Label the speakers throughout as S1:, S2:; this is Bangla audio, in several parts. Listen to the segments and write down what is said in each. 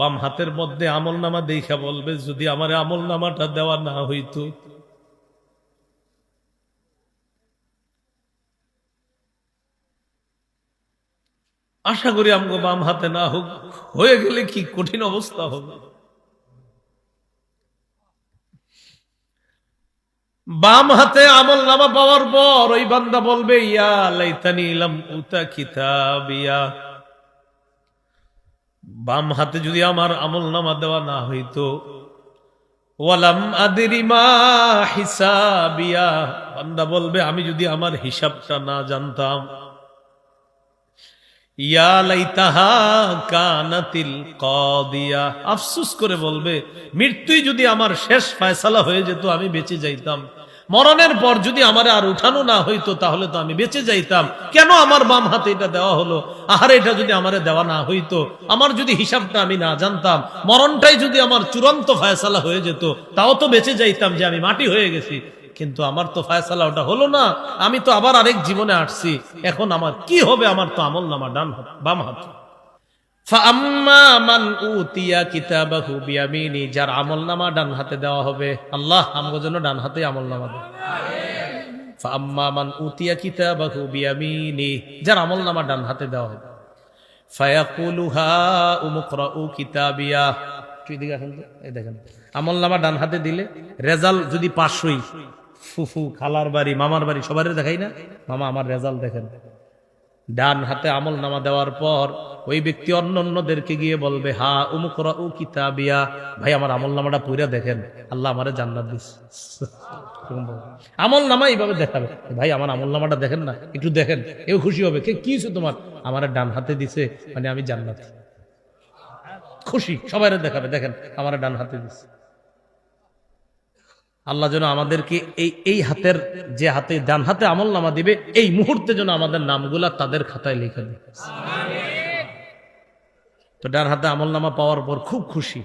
S1: বাম হাতের মধ্যে আমল নামা দেখা বলবে, যদি আমার আমল নামাটা দেওয়া না হইতো। আশা করি আমগো বাম হাতে না হোক, হয়ে গেলে কি কঠিন অবস্থা হবে? বাম হাতে আমল নামা পাওয়ার পর ওই বান্দা বলবে, ইয়া লাইতানি ইলাম উতা কিতাবিয়া। বাম হাতে যদি আমার আমল নামা দেওয়া না হইতো, ওয়ালাম আদিরিমা হিসাবিয়া। বান্দা বলবে, আমি যদি আমার হিসাবটা না জানতাম আফসুস করে বলবে, মৃত্যুই যদি আমার শেষ ফয়সালা হয়ে যেত, আমি বেঁচে যাইতাম। মরণের পর যদি আমার আর উঠানো না হইতো, তাহলে তো আমি বেঁচে যাইতাম। কেন আমার বাম হাতে এটা দেওয়া হলো? আহার, এটা যদি আমার দেওয়া না হইতো, আমার যদি হিসাবটা আমি না জানতাম, মরণটাই যদি আমার চূড়ান্ত ফয়সালা হয়ে যেত, তাও তো বেঁচে যাইতাম যে আমি মাটি হয়ে গেছি। কিন্তু আমার তো ফায়সালা ওটা হলো না, আমি তো আবার আরেক জীবনে আসছি। এখন আমার কি হবে? আমার তো আমল নামা ডান হাত, বাম হাত। যার আমল নামা ডান হাতে দেওয়া হবে, আল্লাহ আমাকে জন্য ডান হাতে আমল নামা মান উতিয়া বিয়ামিনি, যার আমল নামা ডান হাতে দেওয়া হবে দেখেন আমল নামা ডান হাতে দিলে রেজাল্ট যদি পাশই ফুফু, খালার বাড়ি, মামার বাড়ি সবারই দেখাই না? মামা, আমার রেজাল্ট দেখেন। ডান হাতে আমল নামা দেওয়ার পর ওই ব্যক্তি অন্য অন্যদেরকে গিয়ে বলবে, হা উমুকরা উ কিতাবিয়া। ভাই, আমার আমল নামাটা পুরা দেখেন, আল্লাহ আমারে জান্নাত দিস। আমল নামা এইভাবে দেখাবে। ভাই, আমার আমল নামাটা দেখেন না, একটু দেখেন কেউ খুশি হবে। কে, কি তোমার? আমার ডান হাতে দিছে মানে আমি জান্নাত। খুশি সবাই দেখাবে, দেখেন, আমার ডান হাতে দিছে। আল্লাহ যেন আমাদেরকে এই এই হাতের যে হাতে, ডান হাতে আমল নামা দিবে, এই মুহূর্তে যেন আমাদের নামগুলা তাদের খাতায় লিখে দেবে তো ডান হাতে আমল নামা পাওয়ার পর খুব খুশি।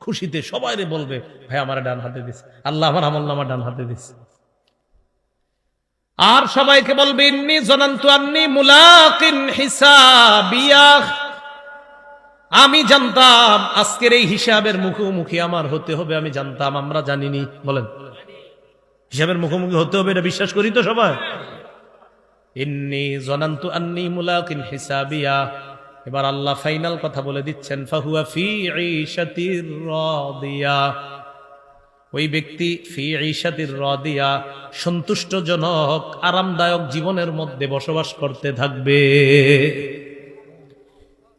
S1: খুশিতে সবাই বলবে, ভাই, আমার ডান হাতে দিস। আল্লাহ আমার আমল নামা ডান হাতে দিস। আর সবাইকে বলবে, ইন্নি জনান্তু আন্নি মুলাকিন হিসাবিয়া। আমি জানতাম আজকের এই হিসাবের মুখোমুখি আমার হতে হবে, আমি জানতাম, আমরা জানিনি। বলেন। হিসাবের মুখোমুখি হতে হবে, এটা বিশ্বাস করি তো সবাই। ইন্নি জনান্তু আন্নি মুলাকিন হিসাবিয়া। এবার আল্লাহ ফাইনাল কথা বলে দিচ্ছেন, ফাহুয়া ফি ঈশাতির রাদিয়া। ওই ব্যক্তি ফি ঈশাতির রাদিয়া, সন্তুষ্টজনক, আরামদায়ক জীবনের মধ্যে বসবাস করতে থাকবে।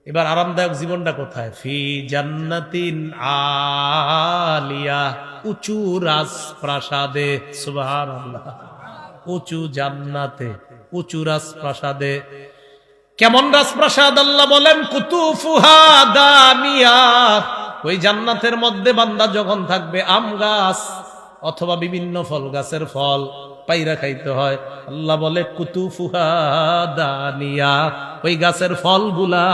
S1: এবার আরামদায়ক জীবনটা কোথায়? ফি জান্নাতিন আলিয়া, উঁচু রাজপ্রাসাদে, সুবহানাল্লাহ। উঁচু জান্নাতে, উঁচু রাজপ্রাসাদে। কেমন রাজপ্রাসাদ আল্লাহ বলেন? কুতুফুহা দানিয়া। ওই জান্নাতের মধ্যে বান্দা যখন থাকবে, আম গাছ অথবা বিভিন্ন ফল গাছের ফল। পাইরা খাইতে হয়। আল্লাহ বলে কুতুফুহা দানিয়া ওই গাছের ফলগুলা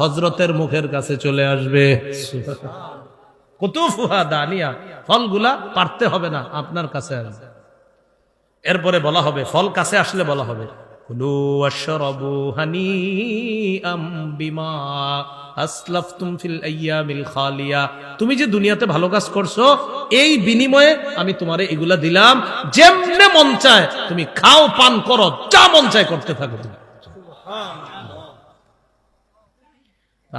S1: হজরতের মুখের কাছে চলে আসবে। কুতুফুহা দানিয়া ফলগুলা পারতে হবে না আপনার কাছে আসবে। এরপরে বলা হবে ফল কাছে আসলে বলা হবে। কুলু ওয়াশরাবু হানিআম বিমা আসলাফতুম ফিল আইয়ামিল খালিয়া। তুমি যে দুনিয়াতে ভালো কাজ করছ, এই বিনিময়ে আমি তোমারে এগুলা দিলাম। যেমনে মন চায়, তুমি খাও, পান করো, যা মন চায় করতে থাকো তুমি।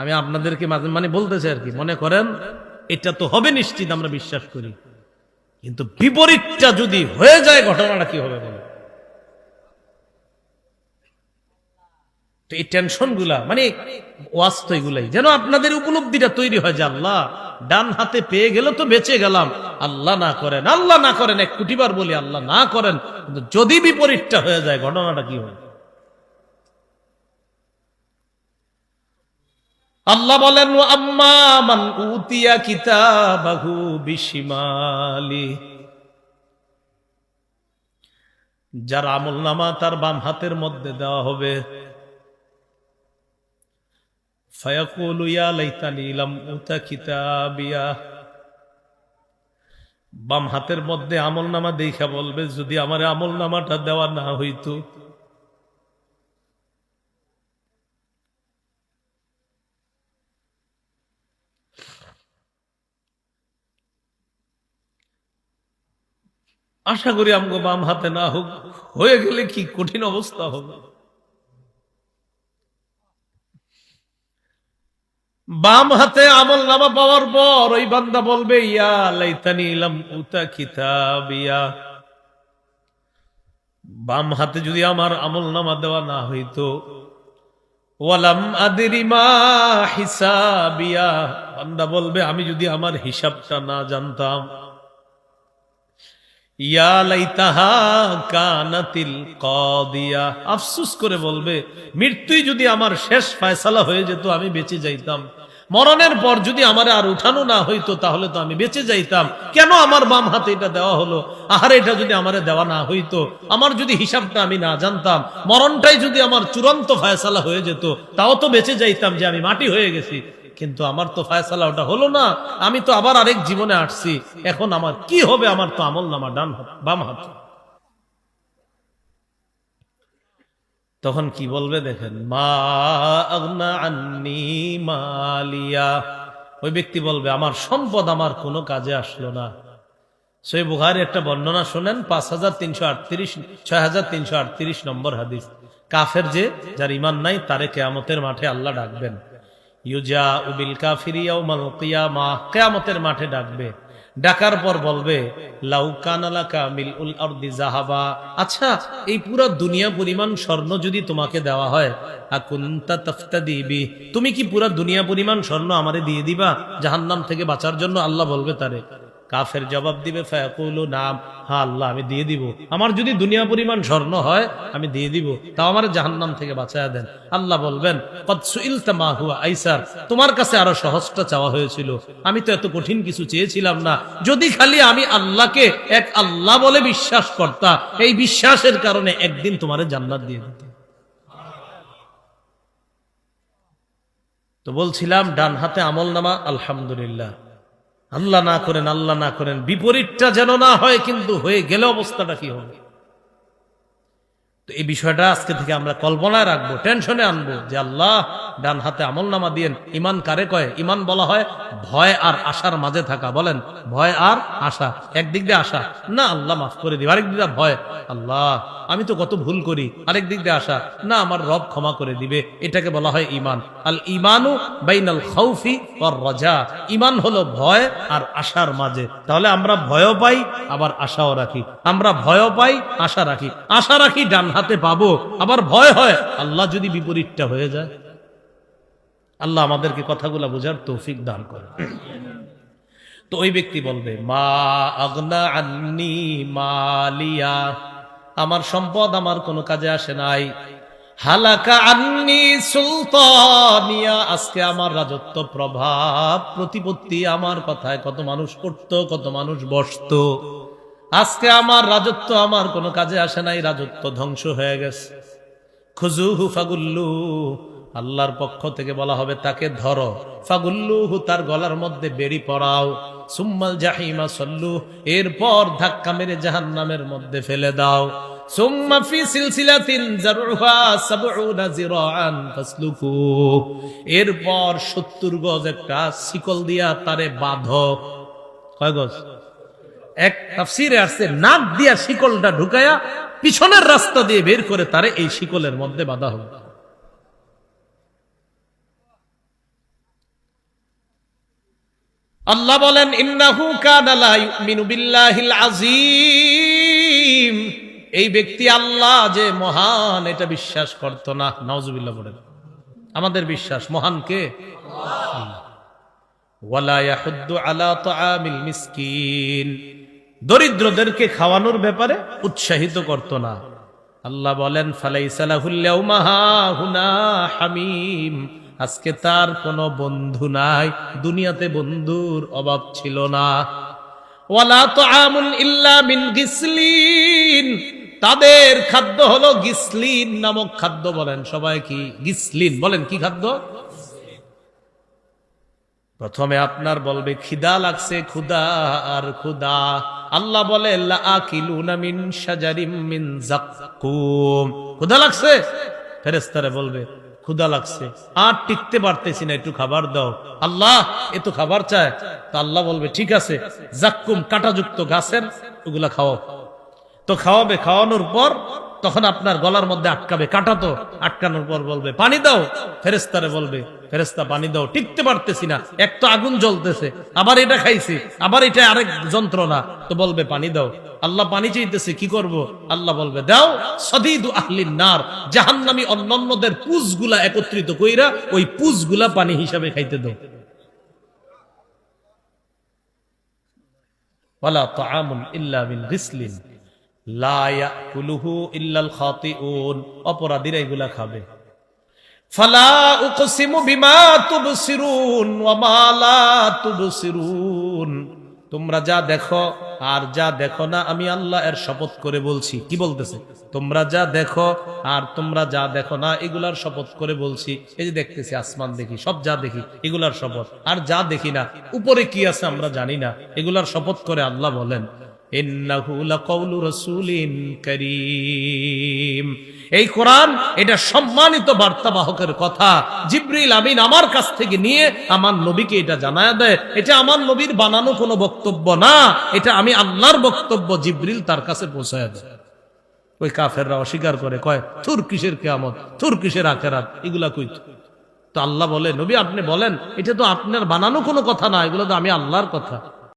S1: আমি আপনাদেরকে মাঝে মানে বলতেছি আর কি, মনে করেন, এটা তো হবে নিশ্চিত, আমরা বিশ্বাস করি। কিন্তু বিপরীতটা যদি হয়ে যায়, ঘটনাটা কি হবে বলে? তো এই মানে এগুলাই। যেন আপনাদের উপলব্ধিটা তৈরি হয় যে আল্লাহ, ডান হাতে পেয়ে গেল তো বেঁচে গেলাম। আল্লাহ না করেন, আল্লাহ না করেন, এক কুটিবার বলি, আল্লাহ না করেন, কিন্তু যদি বিপরীতটা হয়ে যায়, ঘটনাটা কি হয়? আল্লাহ বলেন, "ওয়া আম্মা উতিয়া কিতাবাহু বিশিমালি। যার আমল নামা তার বাম হাতের মধ্যে দেওয়া হবে। বাম হাতের মধ্যে আমল নামা দেখা বলবে, যদি আমার আমল নামাটা দেওয়া না হইত? আশা করি আমগো বাম হাতে না হোক, হয়ে গেলে কি কঠিন অবস্থা হবে? বাম হাতে আমল নামা পাওয়ার পর ওই বান্দা বলবে, ইয়া লাইতানি ইলাম উতা কিতাবিয়া। বাম হাতে যদি আমার আমল নামা দেওয়া না হইতো, ওয়ালাম আদিরিমা হিসাবিয়া। বান্দা বলবে, আমি যদি আমার হিসাবটা না জানতাম আফসুস করে বলবে, মৃত্যুই যদি আমার শেষ ফয়সালা হয়ে যেত, আমি বেঁচে যাইতাম। মরণের পর যদি আমার আর উঠানো না হইতো, তাহলে তো আমি বেঁচে যাইতাম। কেন আমার বাম হাতে এটা দেওয়া হলো? আহার, এটা যদি আমারে দেওয়া না হইতো, আমার যদি হিসাবটা আমি না জানতাম, মরণটাই যদি আমার চূড়ান্ত ফায়সালা হয়ে যেত, তাও তো বেঁচে যাইতাম যে আমি মাটি হয়ে গেছি। কিন্তু আমার তো ফায়সালা ওটা হলো না। আমি তো আবার আরেক জীবনে আসছি। এখন আমার কি হবে? আমার তো আমল নামা ডান হাত, বাম হাত। তখন কি বলবে দেখেন, মা মালিয়া। ওই ব্যক্তি বলবে, আমার সম্পদ আমার কোনো কাজে আসলো না। সেই বুহারি একটা বর্ণনা শোনেন, পাঁচ হাজার তিনশো আটত্রিশ, ছয় হাজার তিনশো আটত্রিশ নম্বর হাদিস। কাফের যে, যার ইমান নাই, তারে কেয়ামতের মাঠে আল্লাহ ডাকবেন। ইউজা উবিল কাফিরিয়াও মালকিয়ামা কেয়ামতের মাঠে ডাকবে। ডাকার পর বলবে আচ্ছা এই পুরো দুনিয়া পরিমাণ স্বর্ণ যদি তোমাকে দেওয়া হয় দিবি তুমি কি পুরো দুনিয়া পরিমাণ স্বর্ণ আমারে দিয়ে দিবা, জাহান্নাম থেকে বাঁচার জন্য আল্লাহ বলবে তারে? কাফের জবাব দিবে, ফায়াকুলু, নাম হ্যাঁ আল্লাহ, আমি দিয়ে দিব। আমার যদি দুনিয়া পরিমাণ স্বর্ণ হয়, আমি দিয়ে দিব। তাও আমার জাহান্নাম থেকে বাঁচায়া দেন। আল্লাহ বলবেন আইসার, তোমার কাছে আরও সহজটা চাওয়া হয়েছিল। আমি তো এত কঠিন কিছু চেয়েছিলাম না। যদি খালি আমি আল্লাহকে এক আল্লাহ বলে বিশ্বাস করতা এই বিশ্বাসের কারণে একদিন তোমার জান্নাত দিয়ে দিত। তো বলছিলাম, ডান হাতে আমল নামা, আলহামদুলিল্লাহ। আল্লাহ না করেন, আল্লাহ না করেন, বিপরীতটা যেন না হয়, কিন্তু হয়ে গেলে অবস্থাটা কি হবে? তো এই বিষয়টা আজকে থেকে আমরা কল্পনায় রাখব, টেনশনে আনব যে আল্লাহ ডান হাতে আমল নামা দিয়েন। ইমান কারে কয়? ইমান বলা হয় ভয় আর আশার মাঝে থাকা। বলেন, ভয় আর আশা, একদিক দিয়ে আশা। না, আল্লাহ মাফ করে দিবে। আরেক দিক ভয়, আল্লাহ, আমি তো কত ভুল করি। আরেক দিক দিয়ে আশা, না, আমার রব ক্ষমা করে দিবে। এটাকে বলা হয় ইমান আল ইমানু বাইনাল খাউফি ওর রজা। ইমান হলো ভয় আর আশার মাঝে। তাহলে আমরা ভয়ও পাই, আবার আশাও রাখি। আমরা ভয়ও পাই, আশা রাখি। আশা রাখি ডান হাতে পাবো, আবার ভয় হয়। আল্লাহ যদি বিপরীতটা হয়ে যায়, আল্লাহ আমাদেরকে কথাগুলা বোঝার তৌফিক দান করে তো ওই ব্যক্তি বলবে, মা আগনা আন্নি মালিয়া, আমার সম্পদ আমার কোনো কাজে আসে নাই। হালাকা আন্নি সুলতানিয়া, আজকে আমার রাজত্ব প্রভাব, প্রতিপত্তি আমার কথায় কত মানুষ করত, কত মানুষ বসত। আজকে আমার রাজত্ব আমার, কোনো কাজে আসে নাই, রাজত্ব ধ্বংস হয়ে গেছে। খুজুহু ফাগুল্লু, আল্লাহর পক্ষ থেকে বলা হবে তাকে ধরো। ফাগুল্লুহু তার গলার মধ্যে বেরি পড়াও সুম্মাল জাহিমা সল্লু, এরপর ধাক্কা মেরে জাহান্নামের মধ্যে ফেলে দাও। এরপর 70 গজ একটা শিকল দিয়া তারে বাঁধো। কয় গজ? এক তাফসিরে আসছে, নাক দিয়া শিকলটা ঢুকায়া পিছনের রাস্তা দিয়ে বের করে তারে এই শিকলের মধ্যে বাঁধা হবে আল্লাহ বলেন, ইন্নাহু কানা লা ইউমিনু বিল্লাহিল আযীম। এই ব্যক্তি আল্লাহ যে মহান, এটা বিশ্বাস করত না। নাউজুবিল্লাহ বলেন আমাদের বিশ্বাস, মহান কে? ওয়ালা ইয়াহুদ্দু আলা তাআমিল মিসকিন। দরিদ্রদেরকে খাওয়ানোর ব্যাপারে উৎসাহিত করত না। আল্লাহ বলেন আজকে তার কোনো বন্ধু নাই, দুনিয়াতে বন্ধুর অভাব ছিল না। ওয়ালা তাআমুন ইল্লা মিন গিসলিন। তাদের খাদ্য হলো গিসলিন নামক খাদ্য বলেন। সবাই কি গিসলিন? বলেন কি খাদ্য? প্রথমে আপনার বলবে, খিদা লাগছে খুদা আর খুদা আল্লাহ বলে খুদা লাগছে? ফেরেশতারা বলবে ক্ষুদা লাগছে। আর টিকতে পারতেছি না, একটু খাবার দাও। আল্লাহ, এ তো খাবার চায় তা আল্লাহ বলবে, ঠিক আছে, জাক্কুম কাটাযুক্ত গাছের, ওগুলা খাও তো খাওয়াবে, খাওয়ানোর পর তখন আপনার গলার মধ্যে আটকাবে কাটা তো আটকানোর পর বলবে, পানি দাও। ফেরেস্তারে বলবে ফেরেস্তা পানি দাও। টিকতে পারতেছি না, এক তো আগুন জ্বলতেছে, আবার এটা খাইছি, আবার এটা আরেক যন্ত্রণা, তো বলবে, পানি দাও। আল্লাহ পানি চাইতেছে, কি করব? আল্লাহ বলবে, দাও। সদিদু আহলিন নার, জাহান্নামী অন্যান্যদের পুজগুলা একত্রিত কইরা ওই পুজগুলা পানি হিসাবে খাইতে দাও। ওয়ালা তাআমুন ইল্লা মিন গিসলিন। তোমরা যা দেখো আর যা দেখো না, আমি আল্লাহ এর শপথ করে বলছি। কি বলতেছে? তোমরা যা দেখো আর তোমরা যা দেখো না, এগুলার শপথ করে বলছি। এই যে দেখতেছি, আসমান দেখি, সব যা দেখি, এগুলার শপথ। আর যা দেখি না, উপরে কি আছে আমরা জানি না। এগুলার শপথ করে আল্লাহ বলেন। এই কোরআন এটা সম্মানিত বার্তাবাহকের কথা। জিব্রিল আমিন আমার কাছ থেকে নিয়ে আমার নবীকে এটা জানায় দেয়। এটা আমার নবীর বানানো কোনো বক্তব্য না। এটা আমি আল্লাহর বক্তব্য জিব্রিল তার কাছে পৌঁছায় দেয়। ওই কাফেররা অস্বীকার করে, কয় থুর কিসের কেয়ামত? থুর কিসের আখেরাত? এগুলা কই তো আল্লাহ বলে, নবী আপনি বলেন, এটা তো আপনার বানানো কোনো কথা না। এগুলো তো আমি আল্লাহর কথা।